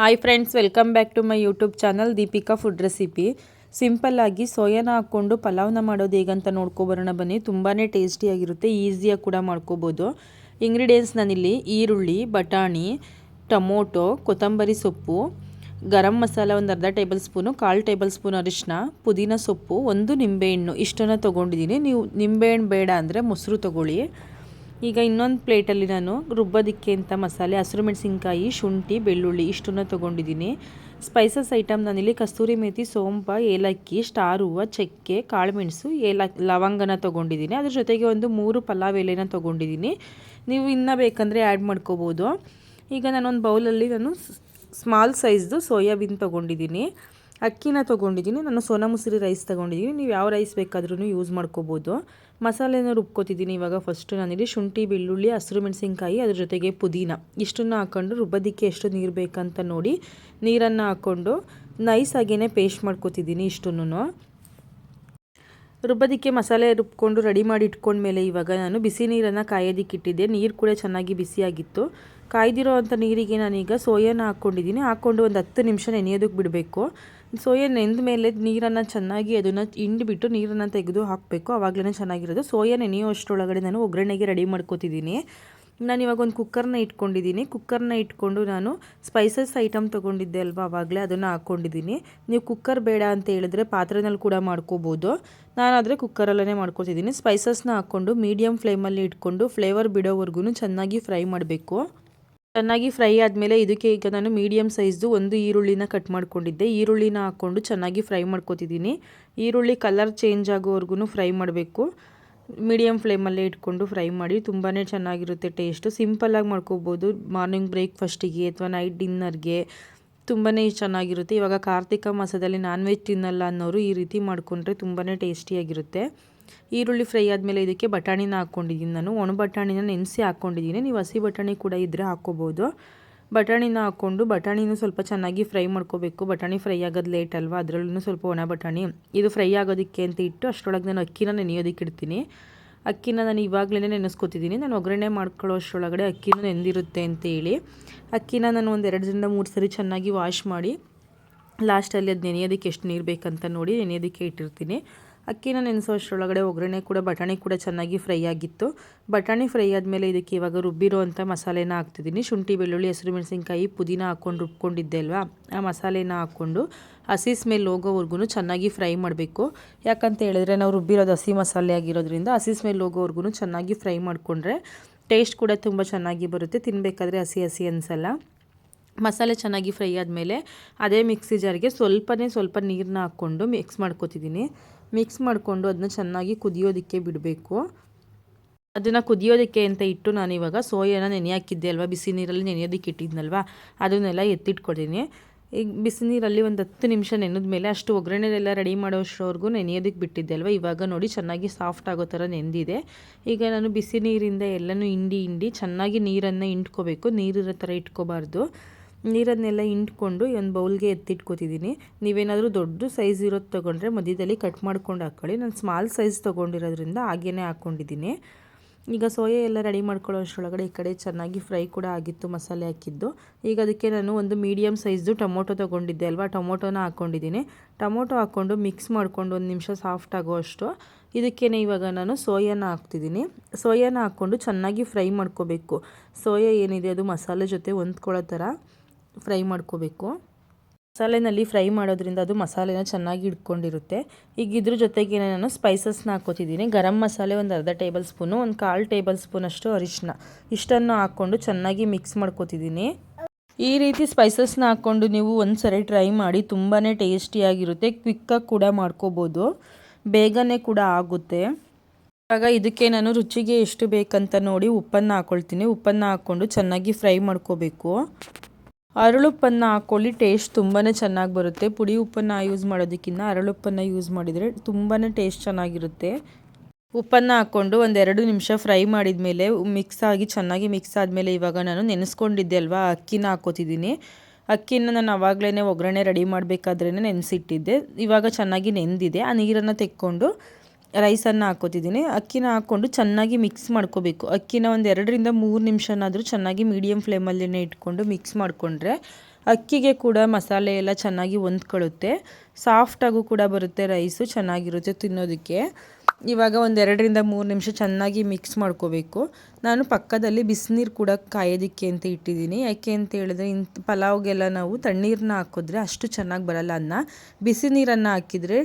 Hi friends welcome back to my YouTube channel Deepika food recipe ಸಿಂಪಲ್ಲಾಗಿ ಸೋಯಾನ ಹಾಕ್ಕೊಂಡು ಪಲಾವ್ನ ಮಾಡೋದು ಹೇಗಂತ ನೋಡ್ಕೊಬರೋಣ ಬನ್ನಿ. ತುಂಬಾ ಟೇಸ್ಟಿಯಾಗಿರುತ್ತೆ ಈಸಿಯಾಗಿ ಕೂಡ ಮಾಡ್ಕೋಬೋದು. ಇಂಗ್ರೀಡಿಯೆಂಟ್ಸ್ ನಾನಿಲ್ಲಿ ಈರುಳ್ಳಿ, ಬಟಾಣಿ, ಟೊಮೊಟೊ, ಕೊತ್ತಂಬರಿ ಸೊಪ್ಪು, ಗರಂ ಮಸಾಲ ಒಂದು ಅರ್ಧ ಟೇಬಲ್ ಸ್ಪೂನು ಕಾಲು ಟೇಬಲ್ ಸ್ಪೂನ್ ಅರಿಶಿನ ಪುದೀನ ಸೊಪ್ಪು, ಒಂದು ನಿಂಬೆಹಣ್ಣು. ಇಷ್ಟನ್ನು ತೊಗೊಂಡಿದ್ದೀನಿ ನೀವು ನಿಂಬೆಹಣ್ಣು ಬೇಡ ಅಂದರೆ ಮೊಸರು ತೊಗೊಳ್ಳಿ. ಈಗ ಇನ್ನೊಂದು ಪ್ಲೇಟಲ್ಲಿ ನಾನು ರುಬ್ಬೋದಕ್ಕೆ ಅಂತ ಮಸಾಲೆ, ಹಸಿರು ಮೆಣಸಿನ್ಕಾಯಿ, ಶುಂಠಿ, ಬೆಳ್ಳುಳ್ಳಿ ಇಷ್ಟನ್ನು ತೊಗೊಂಡಿದ್ದೀನಿ. ಸ್ಪೈಸಸ್ ಐಟಮ್ ನಾನಿಲ್ಲಿ ಕಸ್ತೂರಿ ಮೇಥಿ ಸೋಂಪ, ಏಲಕ್ಕಿ, ಸ್ಟಾರ್ ಹೂವು, ಚಕ್ಕೆ, ಕಾಳುಮೆಣಸು, ಏಲ, ಲವಂಗನ ತೊಗೊಂಡಿದ್ದೀನಿ. ಅದ್ರ ಜೊತೆಗೆ ಒಂದು ಮೂರು ಪಲಾವ್ ಎಲೆನ ತೊಗೊಂಡಿದ್ದೀನಿ. ನೀವು ಇನ್ನೂ ಬೇಕಂದರೆ ಆ್ಯಡ್ ಮಾಡ್ಕೋಬೋದು. ಈಗ ನಾನೊಂದು ಬೌಲಲ್ಲಿ ನಾನು ಸ್ಮಾಲ್ ಸೈಜ್ದು ಸೋಯಾಬೀನ್ ತೊಗೊಂಡಿದ್ದೀನಿ. ಅಕ್ಕಿನ ತೊಗೊಂಡಿದ್ದೀನಿ. ನಾನು ಸೋನಾ ಮುಸುರಿ ರೈಸ್ ತೊಗೊಂಡಿದ್ದೀನಿ. ನೀವು ಯಾವ ರೈಸ್ ಬೇಕಾದ್ರೂ ಯೂಸ್ ಮಾಡ್ಕೋಬೋದು. ಮಸಾಲೆನ ರುಬ್ಕೋತಿದ್ದೀನಿ ಇವಾಗ ಫಸ್ಟು ನಾನಿಲ್ಲಿ ಶುಂಠಿ, ಬೆಳ್ಳುಳ್ಳಿ, ಹಸಿರು ಮೆಣಸಿನ್ಕಾಯಿ, ಅದ್ರ ಜೊತೆಗೆ ಪುದೀನ. ಇಷ್ಟನ್ನು ಹಾಕ್ಕೊಂಡು ರುಬ್ಬೋದಕ್ಕೆ ಎಷ್ಟು ನೀರು ಬೇಕಂತ ನೋಡಿ ನೀರನ್ನು ಹಾಕ್ಕೊಂಡು ನೈಸಾಗಿಯೇ ಪೇಸ್ಟ್ ಮಾಡ್ಕೋತಿದ್ದೀನಿ ಇಷ್ಟನ್ನು. ರುಬ್ಬೋದಕ್ಕೆ ಮಸಾಲೆ ರುಬ್ಕೊಂಡು ರೆಡಿ ಮಾಡಿ ಇಟ್ಕೊಂಡ್ಮೇಲೆ ಇವಾಗ ನಾನು ಬಿಸಿ ನೀರನ್ನು ಕಾಯೋದಕ್ಕೆ ಇಟ್ಟಿದ್ದೆ. ನೀರು ಕೂಡ ಚೆನ್ನಾಗಿ ಬಿಸಿಯಾಗಿತ್ತು ಕಾಯ್ದಿರೋ ಅಂಥ ನೀರಿಗೆ ನಾನೀಗ ಸೋಯಾನ ಹಾಕ್ಕೊಂಡಿದ್ದೀನಿ ಹಾಕ್ಕೊಂಡು ಒಂದು ಹತ್ತು ನಿಮಿಷ ನೆನೆಯೋದಕ್ಕೆ ಬಿಡಬೇಕು. ಸೋಯಾ ನೆಂದ ಮೇಲೆ ನೀರನ್ನು ಚೆನ್ನಾಗಿ ಅದನ್ನು ಹಿಂಡಿಬಿಟ್ಟು ನೀರನ್ನು ತೆಗೆದು ಹಾಕಬೇಕು. ಆವಾಗಲೇ ಚೆನ್ನಾಗಿರೋದು. ಸೋಯಾ ನೆನೆಯೋ ಅಷ್ಟರೊಳಗಡೆ ನಾನು ಒಗ್ಗರಣೆಗೆ ರೆಡಿ ಮಾಡ್ಕೋತಿದ್ದೀನಿ. ನಾನು ಇವಾಗ ಒಂದು ಕುಕ್ಕರ್ನ ಇಟ್ಕೊಂಡಿದ್ದೀನಿ. ಕುಕ್ಕರ್ನ ಇಟ್ಕೊಂಡು ನಾನು ಸ್ಪೈಸಸ್ ಐಟಮ್ ತೊಗೊಂಡಿದ್ದೆ ಅಲ್ವಾ ಆವಾಗಲೇ ಅದನ್ನು ಹಾಕ್ಕೊಂಡಿದ್ದೀನಿ ನೀವು ಕುಕ್ಕರ್ ಬೇಡ ಅಂತ ಹೇಳಿದ್ರೆ ಪಾತ್ರೆನಲ್ಲಿ ಕೂಡ ಮಾಡ್ಕೋಬೋದು. ನಾನಾದರೆ ಕುಕ್ಕರಲ್ಲೇ ಮಾಡ್ಕೊತಿದ್ದೀನಿ. ಸ್ಪೈಸಸ್ನ ಹಾಕ್ಕೊಂಡು ಮೀಡಿಯಮ್ ಫ್ಲೇಮಲ್ಲಿ ಇಟ್ಕೊಂಡು ಫ್ಲೇವರ್ ಬಿಡೋವರೆಗೂ ಚೆನ್ನಾಗಿ ಫ್ರೈ ಮಾಡಬೇಕು. ಚೆನ್ನಾಗಿ ಫ್ರೈ ಆದಮೇಲೆ ಇದಕ್ಕೆ ಈಗ ನಾನು ಮೀಡಿಯಮ್ ಸೈಜ್ದು ಒಂದು ಈರುಳ್ಳಿನ ಕಟ್ ಮಾಡ್ಕೊಂಡಿದ್ದೆ. ಈರುಳ್ಳಿನ ಹಾಕ್ಕೊಂಡು ಚೆನ್ನಾಗಿ ಫ್ರೈ ಮಾಡ್ಕೊತಿದ್ದೀನಿ. ಈರುಳ್ಳಿ ಕಲರ್ ಚೇಂಜ್ ಆಗೋವರೆಗೂ ಫ್ರೈ ಮಾಡಬೇಕು. ಮೀಡಿಯಮ್ ಫ್ಲೇಮಲ್ಲೇ ಇಟ್ಕೊಂಡು ಫ್ರೈ ಮಾಡಿ ತುಂಬಾ ಚೆನ್ನಾಗಿರುತ್ತೆ ಟೇಸ್ಟು. ಸಿಂಪಲ್ಲಾಗಿ ಮಾಡ್ಕೋಬೋದು. ಮಾರ್ನಿಂಗ್ ಬ್ರೇಕ್ಫಾಸ್ಟಿಗೆ ಅಥವಾ ನೈಟ್ ಡಿನ್ನರ್ಗೆ ತುಂಬಾ ಚೆನ್ನಾಗಿರುತ್ತೆ. ಇವಾಗ ಕಾರ್ತಿಕ ಮಾಸದಲ್ಲಿ ನಾನ್ ವೆಜ್ ತಿನ್ನಲ್ಲ ಅನ್ನೋರು ಈ ರೀತಿ ಮಾಡಿಕೊಂಡ್ರೆ ತುಂಬಾ ಟೇಸ್ಟಿಯಾಗಿರುತ್ತೆ. ಈರುಳ್ಳಿ ಫ್ರೈ ಆದಮೇಲೆ ಇದಕ್ಕೆ ಬಟಾಣಿನ ಹಾಕ್ಕೊಂಡಿದ್ದೀನಿ ನಾನು. ಒಣ ಬಟಾಣಿನ ನೆನೆಸಿ ಹಾಕ್ಕೊಂಡಿದ್ದೀನಿ. ನೀವು ಹಸಿ ಬಟಾಣಿ ಕೂಡ ಇದ್ದರೆ ಹಾಕ್ಕೋಬೋದು. ಬಟಾಣಿನ ಹಾಕ್ಕೊಂಡು ಬಟಾಣಿನೂ ಸ್ವಲ್ಪ ಚೆನ್ನಾಗಿ ಫ್ರೈ ಮಾಡ್ಕೋಬೇಕು. ಬಟಾಣಿ ಫ್ರೈ ಆಗೋದು ಲೇಟ್ ಅಲ್ವಾ? ಅದರಲ್ಲೂ ಸ್ವಲ್ಪ ಒಣ ಬಟಾಣಿ. ಇದು ಫ್ರೈ ಆಗೋದಕ್ಕೆ ಅಂತ ಇಟ್ಟು ಅಷ್ಟರೊಳಗೆ ನಾನು ಅಕ್ಕಿನ ನೆನೆಯೋದಕ್ಕೆ ಇಡ್ತೀನಿ. ಅಕ್ಕಿನ ನಾನು ಇವಾಗಲೇ ನೆನೆಸ್ಕೊತಿದ್ದೀನಿ. ನಾನು ಒಗ್ಗರಣೆ ಮಾಡ್ಕೊಳ್ಳೋ ಅಷ್ಟರೊಳಗಡೆ ಅಕ್ಕಿನೂ ನೆಂದಿರುತ್ತೆ ಅಂತ ಹೇಳಿ ಅಕ್ಕಿನ ನಾನು ಒಂದು ಎರಡರಿಂದ ಮೂರು ಸರಿ ಚೆನ್ನಾಗಿ ವಾಶ್ ಮಾಡಿ ಲಾಸ್ಟಲ್ಲಿ ಅದು ನೆನೆಯೋದಕ್ಕೆ ಎಷ್ಟು ನೀರು ಬೇಕಂತ ನೋಡಿ ನೆನೆಯೋದಕ್ಕೆ ಇಟ್ಟಿರ್ತೀನಿ. ಅಕ್ಕಿನ ನೆನೆಸೋ ಅಷ್ಟರೊಳಗಡೆ ಒಗ್ಗರಣೆ ಕೂಡ, ಬಟಾಣಿ ಕೂಡ ಚೆನ್ನಾಗಿ ಫ್ರೈ ಆಗಿತ್ತು. ಬಟಾಣಿ ಫ್ರೈ ಆದಮೇಲೆ ಇದಕ್ಕೆ ಇವಾಗ ರುಬ್ಬಿರೋ ಅಂಥ ಮಸಾಲೆನ ಹಾಕ್ತಿದ್ದೀನಿ. ಶುಂಠಿ, ಬೆಳ್ಳುಳ್ಳಿ, ಹಸಿರು ಮೆಣಸಿನ್ಕಾಯಿ, ಪುದೀನ ಹಾಕ್ಕೊಂಡು ರುಬ್ಕೊಂಡಿದ್ದೆ ಅಲ್ವಾ? ಆ ಮಸಾಲೆನ ಹಾಕ್ಕೊಂಡು ಹಸಿ ಸ್ಮೆಲ್ ಹೋಗೋವರೆಗೂ ಚೆನ್ನಾಗಿ ಫ್ರೈ ಮಾಡಬೇಕು. ಯಾಕಂತ ಹೇಳಿದ್ರೆ ನಾವು ರುಬ್ಬಿರೋದು ಹಸಿ ಮಸಾಲೆ ಆಗಿರೋದ್ರಿಂದ ಹಸಿ ಸ್ಮೆಲ್ ಹೋಗೋವರೆಗೂ ಚೆನ್ನಾಗಿ ಫ್ರೈ ಮಾಡಿಕೊಂಡ್ರೆ ಟೇಸ್ಟ್ ಕೂಡ ತುಂಬ ಚೆನ್ನಾಗಿ ಬರುತ್ತೆ. ತಿನ್ನಬೇಕಾದ್ರೆ ಹಸಿ ಹಸಿ ಅನಿಸಲ್ಲ. ಮಸಾಲೆ ಚೆನ್ನಾಗಿ ಫ್ರೈ ಆದಮೇಲೆ ಅದೇ ಮಿಕ್ಸಿ ಜಾರಿಗೆ ಸ್ವಲ್ಪನೇ ಸ್ವಲ್ಪ ನೀರನ್ನ ಹಾಕ್ಕೊಂಡು ಮಿಕ್ಸ್ ಮಾಡ್ಕೊತಿದ್ದೀನಿ. ಮಿಕ್ಸ್ ಮಾಡಿಕೊಂಡು ಅದನ್ನ ಚೆನ್ನಾಗಿ ಕುದಿಯೋದಕ್ಕೆ ಬಿಡಬೇಕು. ಅದನ್ನು ಕುದಿಯೋದಕ್ಕೆ ಅಂತ ಇಟ್ಟು ನಾನು ಇವಾಗ ಸೋಯಾನ ನೆನೆ ಹಾಕಿದ್ದೆ ಅಲ್ವಾ? ಬಿಸಿ ನೀರಲ್ಲಿ ನೆನೆಯೋದಕ್ಕೆ ಇಟ್ಟಿದ್ನಲ್ವ? ಅದನ್ನೆಲ್ಲ ಎತ್ತಿಟ್ಕೊತೀನಿ ಈಗ ಬಿಸಿ ನೀರಲ್ಲಿ ಒಂದು ಹತ್ತು ನಿಮಿಷ ನೆನೆದ ಮೇಲೆ ಅಷ್ಟು ಒಗ್ಗರಣೆಲ್ಲ ರೆಡಿ ಮಾಡೋಷ್ಟವರೆಗೂ ನೆನೆಯೋದಕ್ಕೆ ಬಿಟ್ಟಿದ್ದೆ ಅಲ್ವಾ? ಇವಾಗ ನೋಡಿ ಚೆನ್ನಾಗಿ ಸಾಫ್ಟ್ ಆಗೋ ಥರ ನೆಂದಿದೆ. ಈಗ ನಾನು ಬಿಸಿ ನೀರಿಂದ ಎಲ್ಲನೂ ಹಿಂಡಿ ಹಿಂಡಿ ಚೆನ್ನಾಗಿ ನೀರನ್ನು ಇಂಟ್ಕೋಬೇಕು. ನೀರಿರೋ ಥರ ಇಟ್ಕೋಬಾರ್ದು. ನೀರನ್ನೆಲ್ಲ ಇಂಟ್ಕೊಂಡು ಒಂದು ಬೌಲ್ಗೆ ಎತ್ತಿಟ್ಕೋತಿದ್ದೀನಿ ನೀವೇನಾದರೂ ದೊಡ್ಡ ಸೈಜ್ ಇರೋದು ತೊಗೊಂಡ್ರೆ ಮಧ್ಯದಲ್ಲಿ ಕಟ್ ಮಾಡ್ಕೊಂಡು ಹಾಕ್ಕೊಳ್ಳಿ ನಾನು ಸ್ಮಾಲ್ ಸೈಜ್ ತೊಗೊಂಡಿರೋದ್ರಿಂದ ಹಾಗೇ ಹಾಕ್ಕೊಂಡಿದ್ದೀನಿ ಈಗ ಸೋಯಾ ಎಲ್ಲ ರೆಡಿ ಮಾಡ್ಕೊಳ್ಳೋ ಅಷ್ಟರೊಳಗಡೆ ಈ ಕಡೆ ಚೆನ್ನಾಗಿ ಫ್ರೈ ಕೂಡ ಆಗಿತ್ತು, ಮಸಾಲೆ ಹಾಕಿದ್ದು. ಈಗ ಅದಕ್ಕೆ ನಾನು ಒಂದು ಮೀಡಿಯಮ್ ಸೈಜ್ದು ಟೊಮೊಟೊ ತೊಗೊಂಡಿದ್ದೆ ಅಲ್ವಾ? ಟೊಮೊಟೊನ ಹಾಕ್ಕೊಂಡಿದ್ದೀನಿ ಟೊಮೊಟೊ ಹಾಕ್ಕೊಂಡು ಮಿಕ್ಸ್ ಮಾಡ್ಕೊಂಡು ಒಂದು ನಿಮಿಷ ಸಾಫ್ಟ್ ಆಗೋ ಅಷ್ಟು. ಇದಕ್ಕೇ ಇವಾಗ ನಾನು ಸೋಯಾನ ಹಾಕ್ತಿದ್ದೀನಿ ಸೋಯಾನ ಹಾಕ್ಕೊಂಡು ಚೆನ್ನಾಗಿ ಫ್ರೈ ಮಾಡ್ಕೋಬೇಕು. ಸೋಯಾ ಏನಿದೆ ಅದು ಮಸಾಲೆ ಜೊತೆ ಹೊಂದ್ಕೊಳ್ಳೋ ಥರ. ಫ್ರೈ ಮಾಡ್ಕೋಬೇಕು. ಮಸಾಲೆನಲ್ಲಿ ಫ್ರೈ ಮಾಡೋದ್ರಿಂದ ಅದು ಮಸಾಲೆನ ಚೆನ್ನಾಗಿ ಇಟ್ಕೊಂಡಿರುತ್ತೆ ಈಗ ಇದ್ರ ಜೊತೆಗೆ ನಾನು ಸ್ಪೈಸಸ್ನ ಹಾಕೋತಿದ್ದೀನಿ. ಗರಂ ಮಸಾಲೆ ಒಂದು ಅರ್ಧ ಟೇಬಲ್ ಸ್ಪೂನು, ಒಂದು ಕಾಲು ಟೇಬಲ್ ಸ್ಪೂನಷ್ಟು ಅರಿಶಿನ ಇಷ್ಟನ್ನು ಹಾಕ್ಕೊಂಡು ಚೆನ್ನಾಗಿ ಮಿಕ್ಸ್ ಮಾಡ್ಕೋತಿದ್ದೀನಿ. ಈ ರೀತಿ ಸ್ಪೈಸಸ್ನ ಹಾಕ್ಕೊಂಡು ನೀವು ಒಂದು ಸರಿ ಟ್ರೈ ಮಾಡಿ ತುಂಬಾ ಟೇಸ್ಟಿಯಾಗಿರುತ್ತೆ ಕ್ವಿಕ್ಕಾಗಿ ಕೂಡ ಮಾಡ್ಕೋಬೋದು. ಬೇಗನೆ ಕೂಡ ಆಗುತ್ತೆ. ಇವಾಗ ಇದಕ್ಕೆ ನಾನು ರುಚಿಗೆ ಎಷ್ಟು ಬೇಕಂತ ನೋಡಿ ಉಪ್ಪನ್ನು ಹಾಕ್ಕೊಳ್ತೀನಿ ಉಪ್ಪನ್ನು ಹಾಕ್ಕೊಂಡು ಚೆನ್ನಾಗಿ ಫ್ರೈ ಮಾಡ್ಕೋಬೇಕು. ಅರಳುಪ್ಪನ್ನು ಹಾಕ್ಕೊಳ್ಳಿ ಟೇಸ್ಟ್ ತುಂಬಾ ಚೆನ್ನಾಗಿ ಬರುತ್ತೆ. ಪುಡಿ ಉಪ್ಪನ್ನು ಯೂಸ್ ಮಾಡೋದಕ್ಕಿಂತ ಅರಳುಪ್ಪನ್ನು ಯೂಸ್ ಮಾಡಿದರೆ ತುಂಬಾ ಟೇಸ್ಟ್ ಚೆನ್ನಾಗಿರುತ್ತೆ. ಉಪ್ಪನ್ನು ಹಾಕ್ಕೊಂಡು ಒಂದೆರಡು ನಿಮಿಷ ಫ್ರೈ ಮಾಡಿದ ಮೇಲೆ ಮಿಕ್ಸ್ ಆಗಿ ಚೆನ್ನಾಗಿ ಮಿಕ್ಸ್ ಆದಮೇಲೆ ಇವಾಗ ನಾನು ನೆನೆಸ್ಕೊಂಡಿದ್ದೆ ಅಲ್ವಾ, ಅಕ್ಕಿನ ಹಾಕೋತಿದ್ದೀನಿ ಅಕ್ಕಿನ ನಾನು ಆವಾಗಲೇ ಒಗ್ಗರಣೆ ರೆಡಿ ಮಾಡಬೇಕಾದ್ರೇ ನೆನೆಸಿಟ್ಟಿದ್ದೆ. ಇವಾಗ ಚೆನ್ನಾಗಿ ನೆಂದಿದೆ. ಆ ನೀರನ್ನು ತೆಕ್ಕೊಂಡು ರೈಸನ್ನು ಹಾಕೋತಿದ್ದೀನಿ ಅಕ್ಕಿನ ಹಾಕ್ಕೊಂಡು ಚೆನ್ನಾಗಿ ಮಿಕ್ಸ್ ಮಾಡ್ಕೋಬೇಕು. ಅಕ್ಕಿನ ಒಂದು ಎರಡರಿಂದ ಮೂರು ನಿಮಿಷನಾದರೂ ಚೆನ್ನಾಗಿ ಮೀಡಿಯಮ್ ಫ್ಲೇಮಲ್ಲೇ ಇಟ್ಕೊಂಡು ಮಿಕ್ಸ್ ಮಾಡಿಕೊಂಡ್ರೆ ಅಕ್ಕಿಗೆ ಕೂಡ ಮಸಾಲೆ ಎಲ್ಲ ಚೆನ್ನಾಗಿ ಹೊಂದ್ಕೊಳ್ಳುತ್ತೆ. ಸಾಫ್ಟಾಗೂ ಕೂಡ ಬರುತ್ತೆ ರೈಸು ಚೆನ್ನಾಗಿರುತ್ತೆ ತಿನ್ನೋದಕ್ಕೆ. ಇವಾಗ ಒಂದು ಎರಡರಿಂದ ಮೂರು ನಿಮಿಷ ಚೆನ್ನಾಗಿ ಮಿಕ್ಸ್ ಮಾಡ್ಕೋಬೇಕು. ನಾನು ಪಕ್ಕದಲ್ಲಿ ಬಿಸಿನೀರು ಕೂಡ ಕಾಯೋದಕ್ಕೆ ಅಂತ ಇಟ್ಟಿದ್ದೀನಿ. ಯಾಕೆ ಅಂತ ಹೇಳಿದ್ರೆ ಇಂಥ ಪಲಾವ್ಗೆಲ್ಲ ನಾವು ತಣ್ಣೀರನ್ನ ಹಾಕಿದ್ರೆ ಅಷ್ಟು ಚೆನ್ನಾಗಿ ಬರಲ್ಲ ಅನ್ನ. ಬಿಸಿ ನೀರನ್ನು ಹಾಕಿದರೆ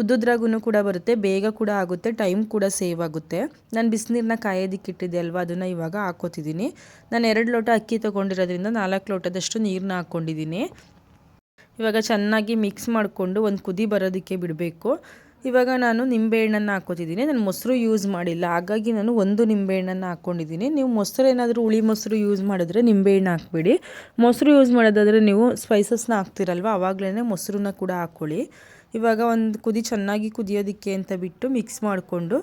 ಉದ್ದುದ್ರಾಗೂ ಕೂಡ ಬರುತ್ತೆ, ಬೇಗ ಕೂಡ ಆಗುತ್ತೆ, ಟೈಮ್ ಕೂಡ ಸೇವ್ ಆಗುತ್ತೆ. ನಾನು ಬಿಸಿನೀರನ್ನ ಕಾಯೋದಕ್ಕೆ ಇಟ್ಟಿದ್ದೆ ಅಲ್ವಾ, ಅದನ್ನು ಇವಾಗ ಹಾಕೋತಿದ್ದೀನಿ. ನಾನು ಎರಡು ಲೋಟ ಅಕ್ಕಿ ತೊಗೊಂಡಿರೋದ್ರಿಂದ ನಾಲ್ಕು ಲೋಟದಷ್ಟು ನೀರನ್ನ ಹಾಕ್ಕೊಂಡಿದ್ದೀನಿ ಇವಾಗ ಚೆನ್ನಾಗಿ ಮಿಕ್ಸ್ ಮಾಡಿಕೊಂಡು ಒಂದು ಕುದಿ ಬರೋದಕ್ಕೆ ಬಿಡಬೇಕು. ಇವಾಗ ನಾನು ನಿಂಬೆಹಣ್ಣನ್ನು ಹಾಕೋತಿದ್ದೀನಿ ನಾನು ಮೊಸರು ಯೂಸ್ ಮಾಡಿಲ್ಲ. ಹಾಗಾಗಿ ನಾನು ಒಂದು ನಿಂಬೆಹಣ್ಣನ್ನು ಹಾಕ್ಕೊಂಡಿದ್ದೀನಿ. ನೀವು ಮೊಸರು ಏನಾದರೂ ಹುಳಿ ಮೊಸರು ಯೂಸ್ ಮಾಡಿದ್ರೆ ನಿಂಬೆಹಣ್ಣು ಹಾಕ್ಬೇಡಿ. ಮೊಸರು ಯೂಸ್ ಮಾಡೋದಾದರೆ ನೀವು ಸ್ಪೈಸಸ್ನ ಹಾಕ್ತಿರಲ್ವ? ಆವಾಗಲೇ ಮೊಸರನ್ನ ಕೂಡ ಹಾಕ್ಕೊಳ್ಳಿ ಇವಾಗ ಒಂದು ಕುದಿ ಚೆನ್ನಾಗಿ ಕುದಿಯೋದಕ್ಕೆ ಅಂತ ಬಿಟ್ಟು ಮಿಕ್ಸ್ ಮಾಡಿಕೊಂಡು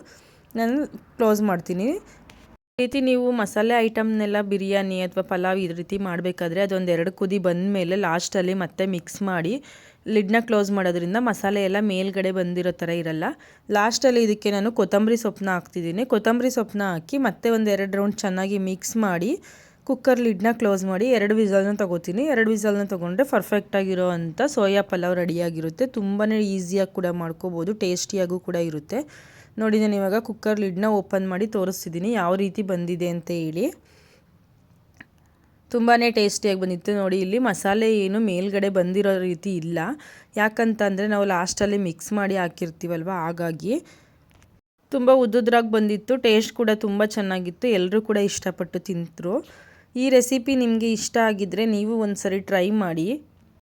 ನಾನು ಕ್ಲೋಸ್ ಮಾಡ್ತೀನಿ. ರೀತಿ ನೀವು ಮಸಾಲೆ ಐಟಮ್ನೆಲ್ಲ ಬಿರಿಯಾನಿ ಅಥವಾ ಪಲಾವ್ ಈ ರೀತಿ ಮಾಡಬೇಕಾದ್ರೆ ಅದೊಂದು ಎರಡು ಕುದಿ ಬಂದ ಮೇಲೆ ಲಾಸ್ಟಲ್ಲಿ ಮತ್ತೆ ಮಿಕ್ಸ್ ಮಾಡಿ ಲಿಡ್ನ ಕ್ಲೋಸ್ ಮಾಡೋದ್ರಿಂದ ಮಸಾಲೆ ಎಲ್ಲ ಮೇಲ್ಗಡೆ ಬಂದಿರೋ ಥರ ಇರಲ್ಲ. ಲಾಸ್ಟಲ್ಲಿ ಇದಕ್ಕೆ ನಾನು ಕೊತ್ತಂಬರಿ ಸೊಪ್ಪನ್ನ ಹಾಕ್ತಿದ್ದೀನಿ. ಕೊತ್ತಂಬರಿ ಸೊಪ್ಪನ್ನ ಹಾಕಿ ಮತ್ತೆ ಒಂದು ಎರಡು ರೌಂಡ್ ಚೆನ್ನಾಗಿ ಮಿಕ್ಸ್ ಮಾಡಿ ಕುಕ್ಕರ್ ಲಿಡ್ನ ಕ್ಲೋಸ್ ಮಾಡಿ ಎರಡು ವಿಸಲ್ನ ತೊಗೋತೀನಿ. ಎರಡು ವಿಸಲ್ನ ತೊಗೊಂಡ್ರೆ ಪರ್ಫೆಕ್ಟಾಗಿರೋ ಅಂಥ ಸೋಯಾ ಪಲಾವ್ ರೆಡಿಯಾಗಿರುತ್ತೆ ತುಂಬಾ ಈಸಿಯಾಗಿ ಕೂಡ ಮಾಡ್ಕೋಬೋದು ಟೇಸ್ಟಿಯಾಗೂ ಕೂಡ ಇರುತ್ತೆ. ನೋಡಿ, ನಾನು ಇವಾಗ ಕುಕ್ಕರ್ ಲಿಡ್ನ ಓಪನ್ ಮಾಡಿ ತೋರಿಸ್ತಿದ್ದೀನಿ ಯಾವ ರೀತಿ ಬಂದಿದೆ ಅಂತ ಹೇಳಿ. ತುಂಬಾ ಟೇಸ್ಟಿಯಾಗಿ ಬಂದಿತ್ತು. ನೋಡಿ, ಇಲ್ಲಿ ಮಸಾಲೆ ಏನು ಮೇಲ್ಗಡೆ ಬಂದಿರೋ ರೀತಿ ಇಲ್ಲ. ಯಾಕಂತಂದರೆ, ನಾವು ಲಾಸ್ಟಲ್ಲಿ ಮಿಕ್ಸ್ ಮಾಡಿ ಹಾಕಿರ್ತೀವಲ್ವ? ಹಾಗಾಗಿ ತುಂಬ ಉದ್ದುದ್ರಾಗಿ ಬಂದಿತ್ತು. ಟೇಸ್ಟ್ ಕೂಡ ತುಂಬ ಚೆನ್ನಾಗಿತ್ತು. ಎಲ್ಲರೂ ಕೂಡ ಇಷ್ಟಪಟ್ಟು ತಿಂತರು. ಈ ರೆಸಿಪಿ ನಿಮಗೆ ಇಷ್ಟ ಆಗಿದ್ದರೆ ನೀವು ಒಂದು ಸರಿ ಟ್ರೈ ಮಾಡಿ.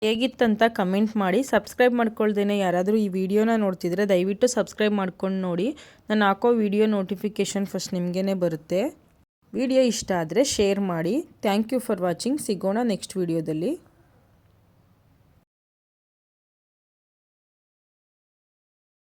ಹೇಗಿತ್ತಂತ ಕಮೆಂಟ್ ಮಾಡಿ. ಸಬ್ಸ್ಕ್ರೈಬ್ ಮಾಡ್ಕೊಳ್ದೇನೆ ಯಾರಾದರೂ ಈ ವಿಡಿಯೋನ ನೋಡ್ತಿದ್ರೆ ದಯವಿಟ್ಟು ಸಬ್ಸ್ಕ್ರೈಬ್ ಮಾಡ್ಕೊಂಡು ನೋಡಿ. ನಾನು ಹಾಕೋ ವಿಡಿಯೋ ನೋಟಿಫಿಕೇಷನ್ ಫಸ್ಟ್ ನಿಮಗೇ ಬರುತ್ತೆ. ವಿಡಿಯೋ ಇಷ್ಟ ಆದರೆ ಶೇರ್ ಮಾಡಿ. Thank you for watching. ಸಿಗೋಣ ನೆಕ್ಸ್ಟ್ ವಿಡಿಯೋದಲ್ಲಿ.